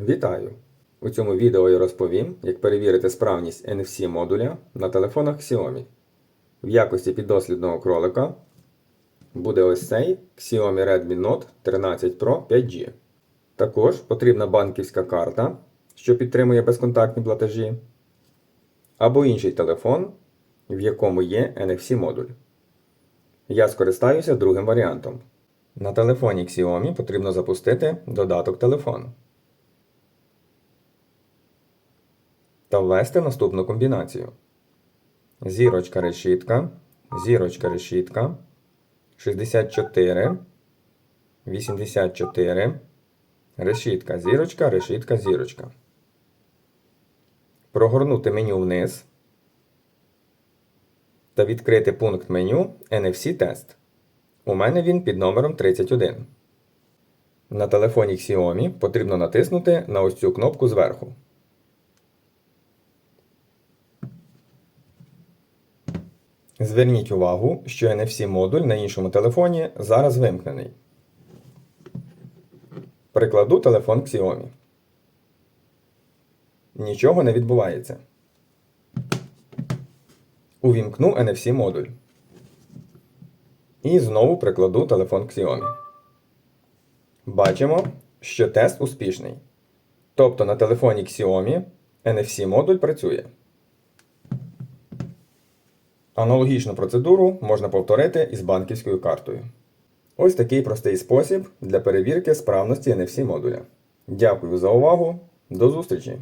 Вітаю! У цьому відео я розповім, як перевірити справність NFC модуля на телефонах Xiaomi. В якості піддослідного кролика буде ось цей Xiaomi Redmi Note 13 Pro 5G. Також потрібна банківська карта, що підтримує безконтактні платежі, або інший телефон, в якому є NFC модуль. Я скористаюся другим варіантом. На телефоні Xiaomi потрібно запустити додаток телефон. Та ввести наступну комбінацію. Зірочка решітка, зірочка решітка, 64, 84, решітка, зірочка, решітка, зірочка. Прогорнути меню вниз та відкрити пункт меню NFC тест. У мене він під номером 31. На телефоні Xiaomi потрібно натиснути на ось цю кнопку зверху. Зверніть увагу, що NFC модуль на іншому телефоні зараз вимкнений. Прикладу телефон Xiaomi. Нічого не відбувається. Увімкну NFC модуль. І знову прикладу телефон Xiaomi. Бачимо, що тест успішний. Тобто на телефоні Xiaomi NFC модуль працює. Аналогічну процедуру можна повторити із банківською картою. Ось такий простий спосіб для перевірки справності NFC модуля. Дякую за увагу. До зустрічі!